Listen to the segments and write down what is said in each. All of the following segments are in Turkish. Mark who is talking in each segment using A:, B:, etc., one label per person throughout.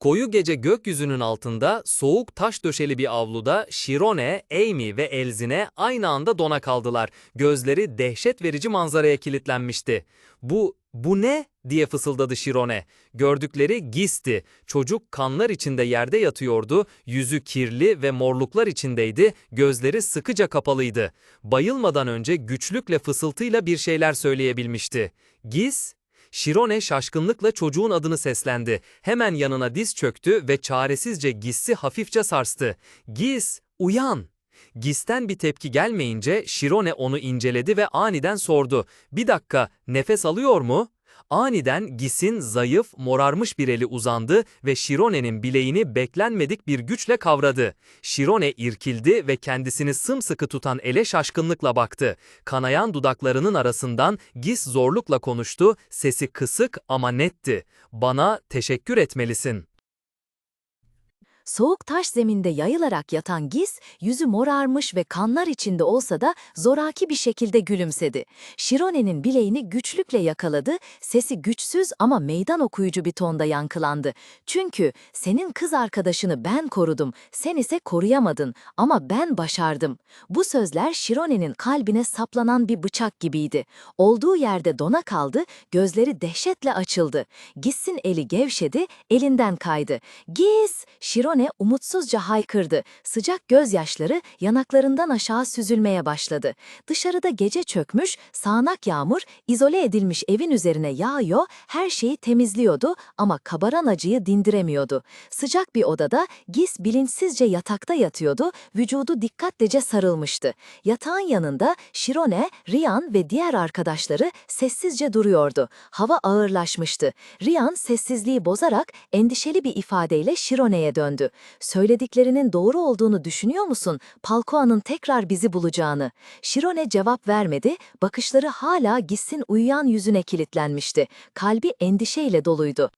A: Koyu gece gökyüzünün altında soğuk taş döşeli bir avluda Shirone, Amy ve Elzine aynı anda dona kaldılar. Gözleri dehşet verici manzaraya kilitlenmişti. Bu, bu ne? diye fısıldadı Shirone. Gördükleri Gis'ti. Çocuk kanlar içinde yerde yatıyordu, yüzü kirli ve morluklar içindeydi, gözleri sıkıca kapalıydı. Bayılmadan önce güçlükle fısıltıyla bir şeyler söyleyebilmişti. Gis, Shirone şaşkınlıkla çocuğun adını seslendi. Hemen yanına diz çöktü ve çaresizce Gis'i hafifçe sarstı. Gis, uyan! Gis'ten bir tepki gelmeyince Shirone onu inceledi ve aniden sordu. Bir dakika, nefes alıyor mu? Aniden Gis'in zayıf, morarmış bir eli uzandı ve Shirone'nin bileğini beklenmedik bir güçle kavradı. Shirone irkildi ve kendisini sımsıkı tutan ele şaşkınlıkla baktı. Kanayan dudaklarının arasından Gis zorlukla konuştu, sesi kısık ama netti. Bana teşekkür etmelisin.
B: Soğuk taş zeminde yayılarak yatan Gis, yüzü morarmış ve kanlar içinde olsa da zoraki bir şekilde gülümsedi. Shirone'nin bileğini güçlükle yakaladı, sesi güçsüz ama meydan okuyucu bir tonda yankılandı. Çünkü senin kız arkadaşını ben korudum, sen ise koruyamadın ama ben başardım. Bu sözler Shirone'nin kalbine saplanan bir bıçak gibiydi. Olduğu yerde dona kaldı, gözleri dehşetle açıldı. Gis'in eli gevşedi, elinden kaydı. Gis! Shirone umutsuzca haykırdı. Sıcak gözyaşları yanaklarından aşağı süzülmeye başladı. Dışarıda gece çökmüş, sağanak yağmur, izole edilmiş evin üzerine yağıyor, her şeyi temizliyordu ama kabaran acıyı dindiremiyordu. Sıcak bir odada Gis bilinçsizce yatakta yatıyordu, vücudu dikkatlice sarılmıştı. Yatağın yanında Shirone, Rian ve diğer arkadaşları sessizce duruyordu. Hava ağırlaşmıştı. Rian sessizliği bozarak endişeli bir ifadeyle Shirone'ye döndü. Söylediklerinin doğru olduğunu düşünüyor musun? Palkoa'nın tekrar bizi bulacağını. Shirone cevap vermedi, bakışları hala Gis'in uyuyan yüzüne kilitlenmişti. Kalbi endişeyle doluydu.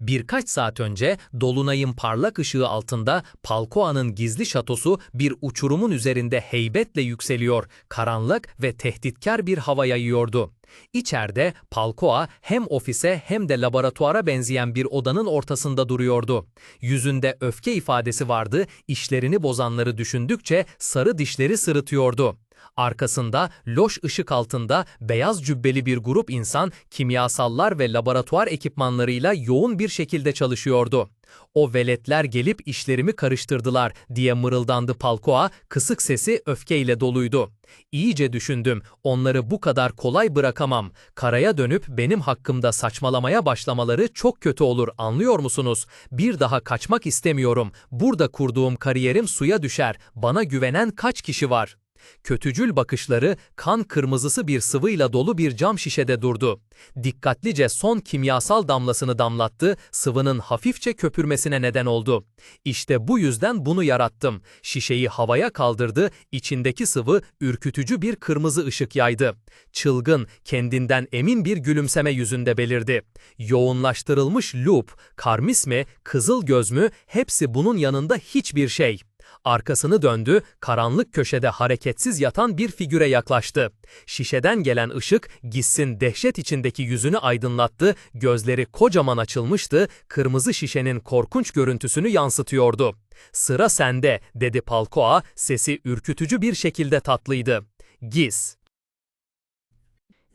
A: Birkaç saat önce Dolunay'ın parlak ışığı altında Palkoa'nın gizli şatosu bir uçurumun üzerinde heybetle yükseliyor, karanlık ve tehditkar bir hava yayıyordu. İçeride Palkoa hem ofise hem de laboratuvara benzeyen bir odanın ortasında duruyordu. Yüzünde öfke ifadesi vardı, işlerini bozanları düşündükçe sarı dişleri sırıtıyordu. Arkasında loş ışık altında beyaz cübbeli bir grup insan kimyasallar ve laboratuvar ekipmanlarıyla yoğun bir şekilde çalışıyordu. O veletler gelip işlerimi karıştırdılar diye mırıldandı Palkoa, kısık sesi öfkeyle doluydu. İyice düşündüm, onları bu kadar kolay bırakamam. Karaya dönüp benim hakkımda saçmalamaya başlamaları çok kötü olur anlıyor musunuz? Bir daha kaçmak istemiyorum. Burada kurduğum kariyerim suya düşer. Bana güvenen kaç kişi var? Kötücül bakışları kan kırmızısı bir sıvıyla dolu bir cam şişede durdu. Dikkatlice son kimyasal damlasını damlattı, sıvının hafifçe köpürmesine neden oldu. İşte bu yüzden bunu yarattım. Şişeyi havaya kaldırdı, içindeki sıvı ürkütücü bir kırmızı ışık yaydı. Çılgın, kendinden emin bir gülümseme yüzünde belirdi. Yoğunlaştırılmış lup, karmisme, kızıl göz mü hepsi bunun yanında hiçbir şey. Arkasını döndü, karanlık köşede hareketsiz yatan bir figüre yaklaştı. Şişeden gelen ışık Giss'in dehşet içindeki yüzünü aydınlattı, gözleri kocaman açılmıştı, kırmızı şişenin korkunç görüntüsünü yansıtıyordu. Sıra sende, dedi Palkoa, sesi ürkütücü bir şekilde tatlıydı. Giz.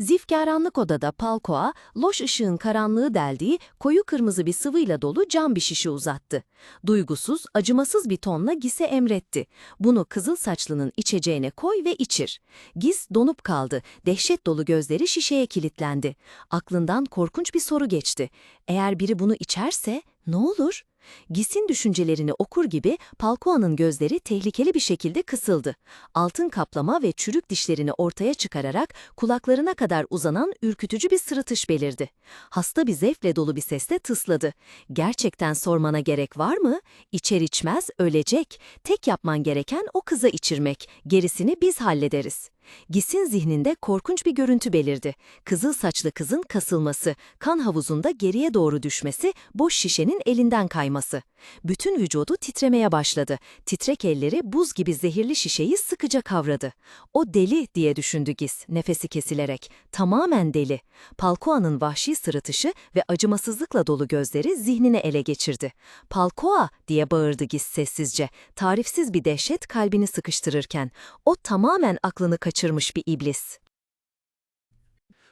B: Zifkaranlık odada Palkoa, loş ışığın karanlığı deldiği koyu kırmızı bir sıvıyla dolu cam bir şişe uzattı. Duygusuz, acımasız bir tonla Gis'e emretti. Bunu kızıl saçlının içeceğine koy ve içir. Gis donup kaldı, dehşet dolu gözleri şişeye kilitlendi. Aklından korkunç bir soru geçti. Eğer biri bunu içerse ne olur? Gis'in düşüncelerini okur gibi Palkoa'nın gözleri tehlikeli bir şekilde kısıldı. Altın kaplama ve çürük dişlerini ortaya çıkararak kulaklarına kadar uzanan ürkütücü bir sırıtış belirdi. Hasta bir zevkle dolu bir sesle tısladı. Gerçekten sormana gerek var mı? İçer içmez ölecek. Tek yapman gereken o kıza içirmek. Gerisini biz hallederiz. Gis'in zihninde korkunç bir görüntü belirdi. Kızıl saçlı kızın kasılması, kan havuzunda geriye doğru düşmesi, boş şişenin elinden kayması. Bütün vücudu titremeye başladı. Titrek elleri buz gibi zehirli şişeyi sıkıca kavradı. O deli diye düşündü Giz, nefesi kesilerek. Tamamen deli. Palkoa'nın vahşi sırıtışı ve acımasızlıkla dolu gözleri zihnine ele geçirdi. Palkoa diye bağırdı Giz sessizce. Tarifsiz bir dehşet kalbini sıkıştırırken. O tamamen aklını kaçırmış bir iblis.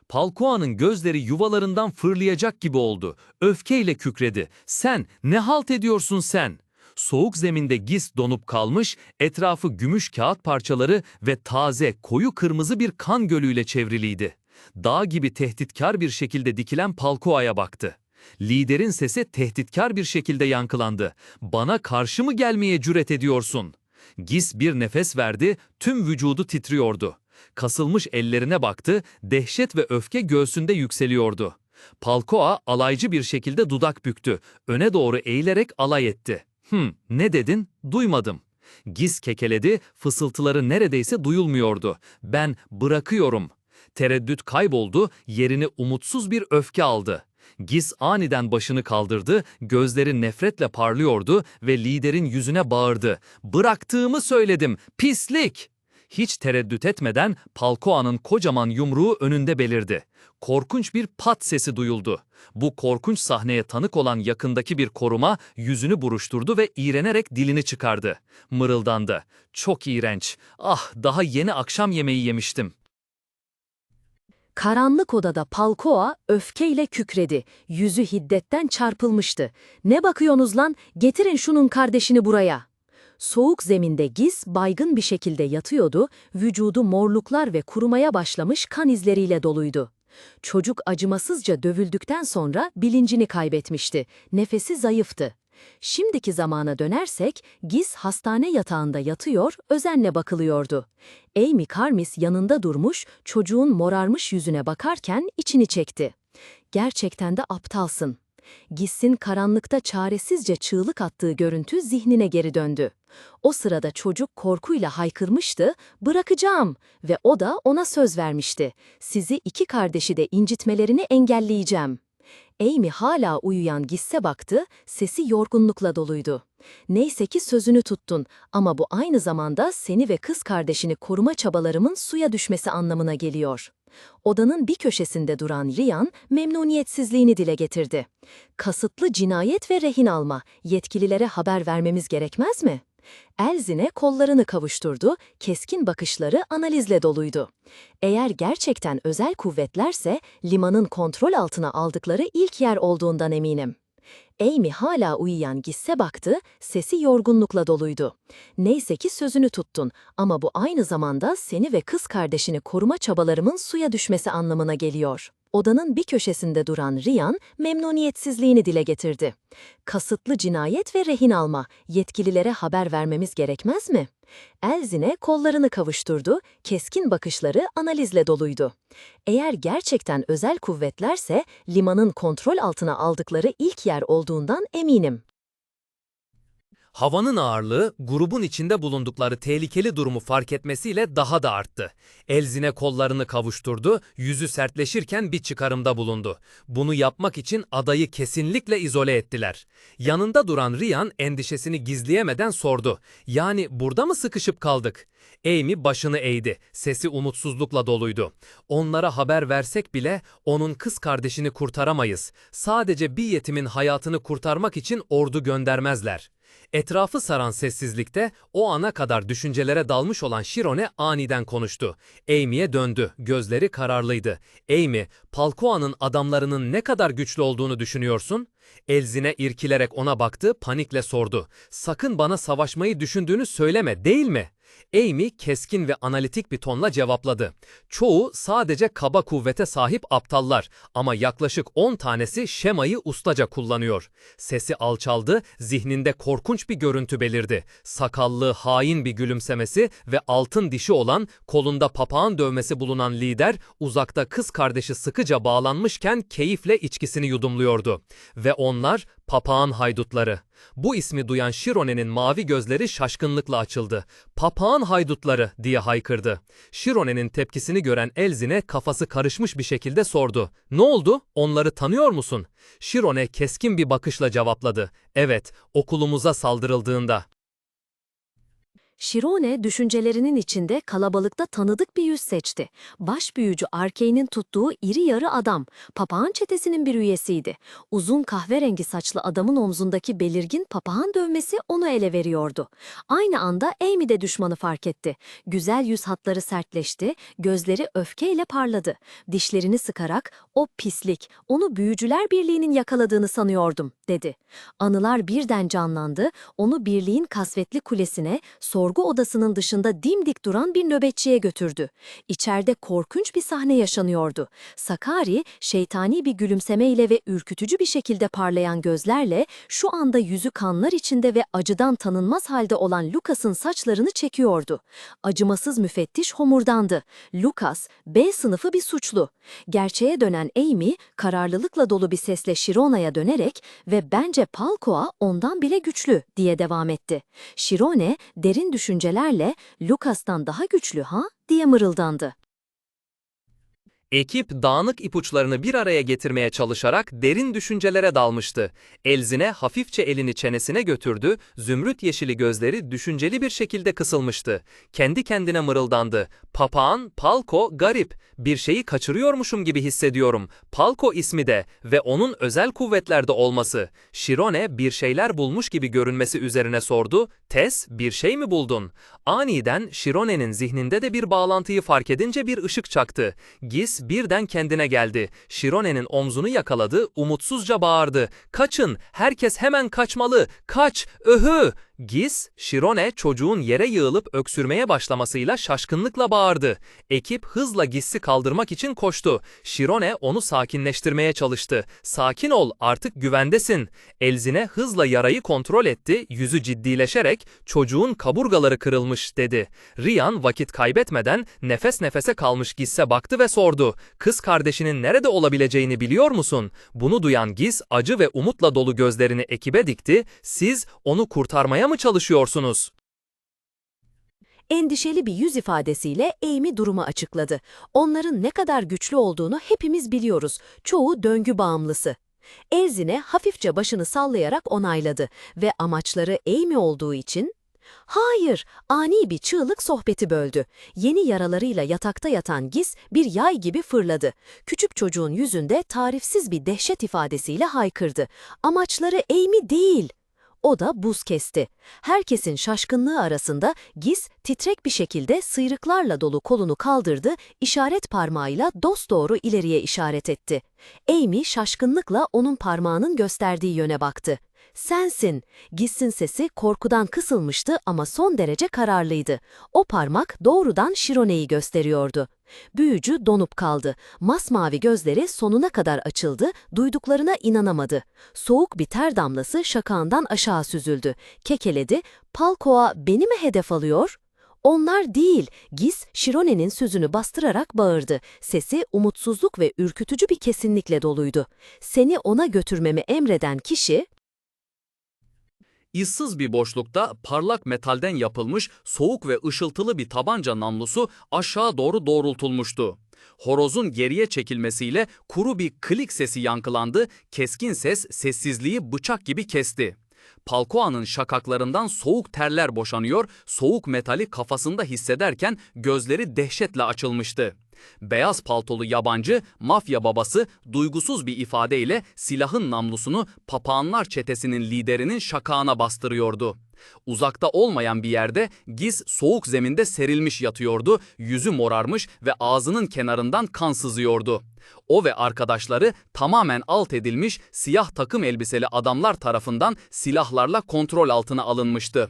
A: Palkoa'nın gözleri yuvalarından fırlayacak gibi oldu. Öfkeyle kükredi. Sen, ne halt ediyorsun sen? Soğuk zeminde gis donup kalmış, etrafı gümüş kağıt parçaları ve taze, koyu kırmızı bir kan gölüyle çevriliydi. Dağ gibi tehditkar bir şekilde dikilen Palkoa'ya baktı. Liderin sesi tehditkar bir şekilde yankılandı. Bana karşı mı gelmeye cüret ediyorsun? Gis bir nefes verdi, tüm vücudu titriyordu. Kasılmış ellerine baktı, dehşet ve öfke göğsünde yükseliyordu. Palkoa alaycı bir şekilde dudak büktü, öne doğru eğilerek alay etti. Hım, ne dedin? Duymadım. Giz kekeledi, fısıltıları neredeyse duyulmuyordu. Ben bırakıyorum. Tereddüt kayboldu, yerini umutsuz bir öfke aldı. Giz aniden başını kaldırdı, gözleri nefretle parlıyordu ve liderin yüzüne bağırdı. Bıraktığımı söyledim, pislik! Hiç tereddüt etmeden Palkoa'nın kocaman yumruğu önünde belirdi. Korkunç bir pat sesi duyuldu. Bu korkunç sahneye tanık olan yakındaki bir koruma yüzünü buruşturdu ve iğrenerek dilini çıkardı. Mırıldandı. Çok iğrenç. Ah daha yeni akşam yemeği yemiştim.
B: Karanlık odada Palkoa öfkeyle kükredi. Yüzü hiddetten çarpılmıştı. Ne bakıyorsunuz lan? Getirin şunun kardeşini buraya. Soğuk zeminde Giz baygın bir şekilde yatıyordu, vücudu morluklar ve kurumaya başlamış kan izleriyle doluydu. Çocuk acımasızca dövüldükten sonra bilincini kaybetmişti, nefesi zayıftı. Şimdiki zamana dönersek, Giz hastane yatağında yatıyor, özenle bakılıyordu. Amy Carmis yanında durmuş, çocuğun morarmış yüzüne bakarken içini çekti. Gerçekten de aptalsın. Giz'in karanlıkta çaresizce çığlık attığı görüntü zihnine geri döndü. O sırada çocuk korkuyla haykırmıştı, bırakacağım ve o da ona söz vermişti. Sizi iki kardeşi de incitmelerini engelleyeceğim. Amy hala uyuyan Giz'e baktı, sesi yorgunlukla doluydu. Neyse ki sözünü tuttun ama bu aynı zamanda seni ve kız kardeşini koruma çabalarımın suya düşmesi anlamına geliyor. Odanın bir köşesinde duran Rian memnuniyetsizliğini dile getirdi. Kasıtlı cinayet ve rehin alma, yetkililere haber vermemiz gerekmez mi? Elzine kollarını kavuşturdu, keskin bakışları analizle doluydu. Eğer gerçekten özel kuvvetlerse limanın kontrol altına aldıkları ilk yer olduğundan eminim. Amy hala uyuyan Gisse baktı, sesi yorgunlukla doluydu. Neyse ki sözünü tuttun ama bu aynı zamanda seni ve kız kardeşini koruma çabalarımın suya düşmesi anlamına geliyor. Odanın bir köşesinde duran Rian memnuniyetsizliğini dile getirdi. Kasıtlı cinayet ve rehin alma, yetkililere haber vermemiz gerekmez mi? Elzine kollarını kavuşturdu, keskin bakışları analizle doluydu. Eğer gerçekten özel kuvvetlerse limanın kontrol altına aldıkları ilk yer olduğundan eminim.
A: Havanın ağırlığı grubun içinde bulundukları tehlikeli durumu fark etmesiyle daha da arttı. Elzine kollarını kavuşturdu, yüzü sertleşirken bir çıkarımda bulundu. Bunu yapmak için adayı kesinlikle izole ettiler. Yanında duran Rian endişesini gizleyemeden sordu. Yani burada mı sıkışıp kaldık? Amy başını eğdi. Sesi umutsuzlukla doluydu. Onlara haber versek bile onun kız kardeşini kurtaramayız. Sadece bir yetimin hayatını kurtarmak için ordu göndermezler. Etrafı saran sessizlikte o ana kadar düşüncelere dalmış olan Shirone aniden konuştu. Amy'ye döndü, gözleri kararlıydı. Amy, Palkoa'nın adamlarının ne kadar güçlü olduğunu düşünüyorsun? Elzine irkilerek ona baktı, panikle sordu. Sakın bana savaşmayı düşündüğünü söyleme, değil mi? Amy keskin ve analitik bir tonla cevapladı. Çoğu sadece kaba kuvvete sahip aptallar ama yaklaşık 10 tanesi şemayı ustaca kullanıyor. Sesi alçaldı, zihninde korkunç bir görüntü belirdi. Sakallı, hain bir gülümsemesi ve altın dişi olan, kolunda papağan dövmesi bulunan lider, uzakta kız kardeşi sıkıca bağlanmışken keyifle içkisini yudumluyordu. Ve onlar Papağan haydutları. Bu ismi duyan Shirone'nin mavi gözleri şaşkınlıkla açıldı. Papağan haydutları diye haykırdı. Shirone'nin tepkisini gören Elzine kafası karışmış bir şekilde sordu. Ne oldu? Onları tanıyor musun? Shirone keskin bir bakışla cevapladı. Evet, okulumuza saldırıldığında.
B: Shirone düşüncelerinin içinde kalabalıkta tanıdık bir yüz seçti. Baş büyücü Arkey'nin tuttuğu iri yarı adam, papağan çetesinin bir üyesiydi. Uzun kahverengi saçlı adamın omzundaki belirgin papağan dövmesi onu ele veriyordu. Aynı anda Amy de düşmanı fark etti. Güzel yüz hatları sertleşti, gözleri öfkeyle parladı. Dişlerini sıkarak, o pislik, onu büyücüler birliğinin yakaladığını sanıyordum, dedi. Anılar birden canlandı, onu birliğin kasvetli kulesine, sorgu odasının dışında dimdik duran bir nöbetçiye götürdü. İçeride korkunç bir sahne yaşanıyordu. Sakari, şeytani bir gülümsemeyle ve ürkütücü bir şekilde parlayan gözlerle şu anda yüzü kanlar içinde ve acıdan tanınmaz halde olan Lucas'ın saçlarını çekiyordu. Acımasız müfettiş homurdandı. Lucas, B sınıfı bir suçlu. Gerçeğe dönen Amy, kararlılıkla dolu bir sesle Shirona'ya dönerek ve bence Palkoa ondan bile güçlü diye devam etti. Shirone, derin düşüncelerle Lucas'tan daha güçlü ha diye mırıldandı.
A: Ekip dağınık ipuçlarını bir araya getirmeye çalışarak derin düşüncelere dalmıştı. Elzine hafifçe elini çenesine götürdü, zümrüt yeşili gözleri düşünceli bir şekilde kısılmıştı. Kendi kendine mırıldandı. Papağan, Palko, garip. Bir şeyi kaçırıyormuşum gibi hissediyorum. Palko ismi de ve onun özel kuvvetlerde olması. Shirone bir şeyler bulmuş gibi görünmesi üzerine sordu. Tess, bir şey mi buldun? Aniden Shirone'nin zihninde de bir bağlantıyı fark edince bir ışık çaktı. Birden kendine geldi. Shirone'nin omzunu yakaladı, umutsuzca bağırdı. Kaçın, herkes hemen kaçmalı, kaç, öhü! Gis, Shirone çocuğun yere yığılıp öksürmeye başlamasıyla şaşkınlıkla bağırdı. Ekip hızla Gis'i kaldırmak için koştu. Shirone onu sakinleştirmeye çalıştı. Sakin ol, artık güvendesin. Elzine hızla yarayı kontrol etti, yüzü ciddileşerek çocuğun kaburgaları kırılmış dedi. Rian vakit kaybetmeden nefes nefese kalmış Gis'e baktı ve sordu. Kız kardeşinin nerede olabileceğini biliyor musun? Bunu duyan Gis acı ve umutla dolu gözlerini ekibe dikti. Siz onu kurtarmaya mı çalışıyorsunuz?
B: Endişeli bir yüz ifadesiyle Amy durumu açıkladı. Onların ne kadar güçlü olduğunu hepimiz biliyoruz. Çoğu döngü bağımlısı. Elzine hafifçe başını sallayarak onayladı ve amaçları Amy olduğu için Hayır, ani bir çığlık sohbeti böldü. Yeni yaralarıyla yatakta yatan Giz bir yay gibi fırladı. Küçük çocuğun yüzünde tarifsiz bir dehşet ifadesiyle haykırdı. Amaçları Amy değil. O da buz kesti. Herkesin şaşkınlığı arasında Giz titrek bir şekilde sıyrıklarla dolu kolunu kaldırdı, işaret parmağıyla dosdoğru ileriye işaret etti. Amy şaşkınlıkla onun parmağının gösterdiği yöne baktı. Sensin. Giz'in sesi korkudan kısılmıştı ama son derece kararlıydı. O parmak doğrudan Shirone'yi gösteriyordu. Büyücü donup kaldı. Masmavi gözleri sonuna kadar açıldı, duyduklarına inanamadı. Soğuk bir ter damlası şakağından aşağı süzüldü. Kekeledi, Palkoa beni mi hedef alıyor? Onlar değil, Giz, Shirone'nin sözünü bastırarak bağırdı. Sesi umutsuzluk ve ürkütücü bir kesinlikle doluydu. Seni ona götürmemi emreden kişi,
C: İssız bir boşlukta parlak metalden yapılmış soğuk ve ışıltılı bir tabanca namlusu aşağı doğru doğrultulmuştu. Horozun geriye çekilmesiyle kuru bir klik sesi yankılandı, keskin ses sessizliği bıçak gibi kesti. Palkoa'nın şakaklarından soğuk terler boşanıyor, soğuk metali kafasında hissederken gözleri dehşetle açılmıştı. Beyaz paltolu yabancı, mafya babası duygusuz bir ifadeyle silahın namlusunu papağanlar çetesinin liderinin şakağına bastırıyordu. Uzakta olmayan bir yerde Giz soğuk zeminde serilmiş yatıyordu, yüzü morarmış ve ağzının kenarından kan sızıyordu. O ve arkadaşları tamamen alt edilmiş siyah takım elbiseli adamlar tarafından silahlarla kontrol altına alınmıştı.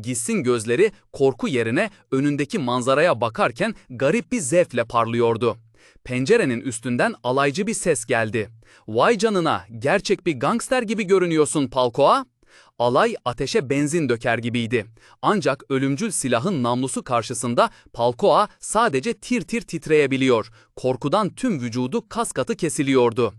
C: Giss'in gözleri korku yerine önündeki manzaraya bakarken garip bir zevkle parlıyordu. Pencerenin üstünden alaycı bir ses geldi. Vay canına, gerçek bir gangster gibi görünüyorsun Palkoa. Alay ateşe benzin döker gibiydi. Ancak ölümcül silahın namlusu karşısında Palkoa sadece tir tir titreyebiliyor. Korkudan tüm vücudu kas katı kesiliyordu.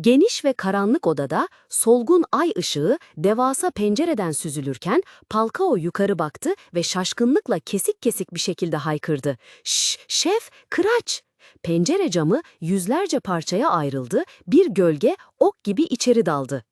B: Geniş ve karanlık odada solgun ay ışığı devasa pencereden süzülürken Palkao yukarı baktı ve şaşkınlıkla kesik kesik bir şekilde haykırdı. Şş, şef, kıraç! Pencere camı yüzlerce parçaya ayrıldı, bir gölge ok gibi içeri daldı.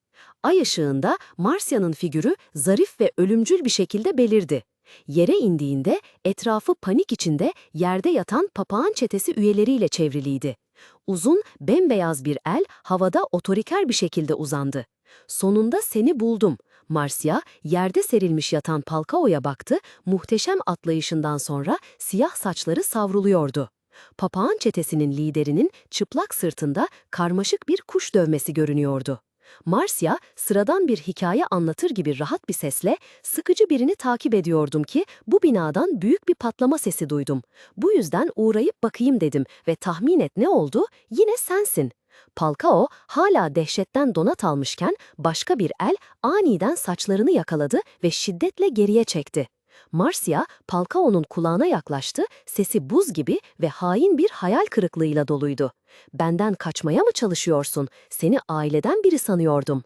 B: Ay ışığında Marsya'nın figürü zarif ve ölümcül bir şekilde belirdi. Yere indiğinde etrafı panik içinde yerde yatan papağan çetesi üyeleriyle çevriliydi. Uzun, bembeyaz bir el havada otoriter bir şekilde uzandı. Sonunda seni buldum. Marsya, yerde serilmiş yatan Palkao'ya baktı, muhteşem atlayışından sonra siyah saçları savruluyordu. Papağan çetesinin liderinin çıplak sırtında karmaşık bir kuş dövmesi görünüyordu. Marsya, sıradan bir hikaye anlatır gibi rahat bir sesle, sıkıcı birini takip ediyordum ki bu binadan büyük bir patlama sesi duydum. Bu yüzden uğrayıp bakayım dedim ve tahmin et ne oldu? Yine sensin. Palkao hala dehşetten donat almışken başka bir el aniden saçlarını yakaladı ve şiddetle geriye çekti. Marsya, Palkao'nun kulağına yaklaştı, sesi buz gibi ve hain bir hayal kırıklığıyla doluydu. Benden kaçmaya mı çalışıyorsun? Seni aileden biri sanıyordum.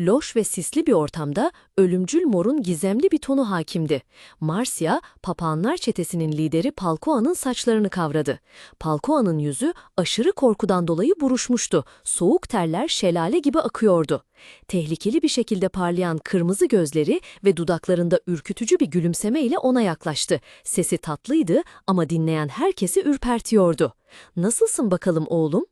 B: Loş ve sisli bir ortamda ölümcül morun gizemli bir tonu hakimdi. Marsya, papağanlar çetesinin lideri Palkoa'nın saçlarını kavradı. Palkoa'nın yüzü aşırı korkudan dolayı buruşmuştu. Soğuk terler şelale gibi akıyordu. Tehlikeli bir şekilde parlayan kırmızı gözleri ve dudaklarında ürkütücü bir gülümseme ile ona yaklaştı. Sesi tatlıydı ama dinleyen herkesi ürpertiyordu. Nasılsın bakalım oğlum?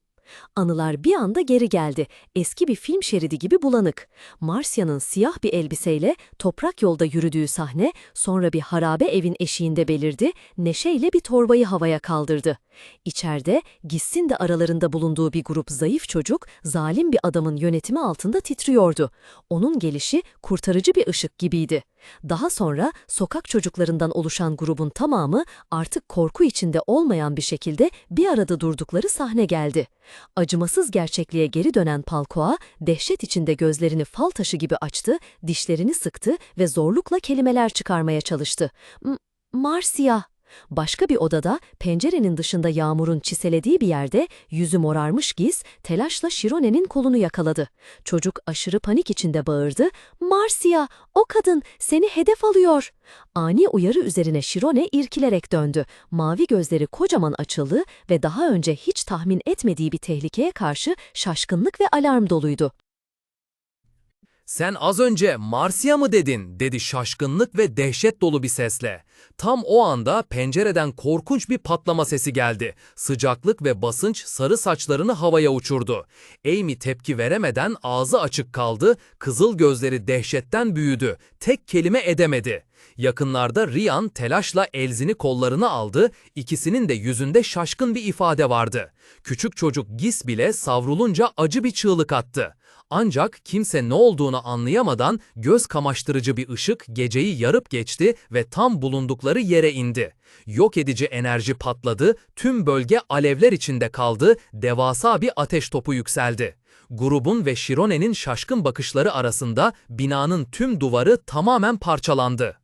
B: Anılar bir anda geri geldi. Eski bir film şeridi gibi bulanık. Marsya'nın siyah bir elbiseyle toprak yolda yürüdüğü sahne sonra bir harabe evin eşiğinde belirdi, neşeyle bir torbayı havaya kaldırdı. İçeride Giss'in de aralarında bulunduğu bir grup zayıf çocuk zalim bir adamın yönetimi altında titriyordu. Onun gelişi kurtarıcı bir ışık gibiydi. Daha sonra sokak çocuklarından oluşan grubun tamamı artık korku içinde olmayan bir şekilde bir arada durdukları sahne geldi. Acımasız gerçekliğe geri dönen Palkoa, dehşet içinde gözlerini fal taşı gibi açtı, dişlerini sıktı ve zorlukla kelimeler çıkarmaya çalıştı. M Marsia. Başka bir odada, pencerenin dışında yağmurun çiselediği bir yerde, yüzü morarmış Giz, telaşla Şirone'nin kolunu yakaladı. Çocuk aşırı panik içinde bağırdı, ''Marsia, o kadın seni hedef alıyor.'' Ani uyarı üzerine Şirone irkilerek döndü. Mavi gözleri kocaman açıldı ve daha önce hiç tahmin etmediği bir tehlikeye karşı şaşkınlık ve alarm doluydu.
A: Sen az önce Marsya mı dedin? dedi şaşkınlık ve dehşet dolu bir sesle. Tam o anda pencereden korkunç bir patlama sesi geldi. Sıcaklık ve basınç sarı saçlarını havaya uçurdu. Amy tepki veremeden ağzı açık kaldı, kızıl gözleri dehşetten büyüdü. Tek kelime edemedi. Yakınlarda Rian telaşla Elzin'i kollarına aldı, ikisinin de yüzünde şaşkın bir ifade vardı. Küçük çocuk Gis bile savrulunca acı bir çığlık attı. Ancak kimse ne olduğunu anlayamadan göz kamaştırıcı bir ışık geceyi yarıp geçti ve tam bulundukları yere indi. Yok edici enerji patladı, tüm bölge alevler içinde kaldı, devasa bir ateş topu yükseldi. Grubun ve Shirone'nin şaşkın bakışları arasında binanın tüm duvarı tamamen parçalandı.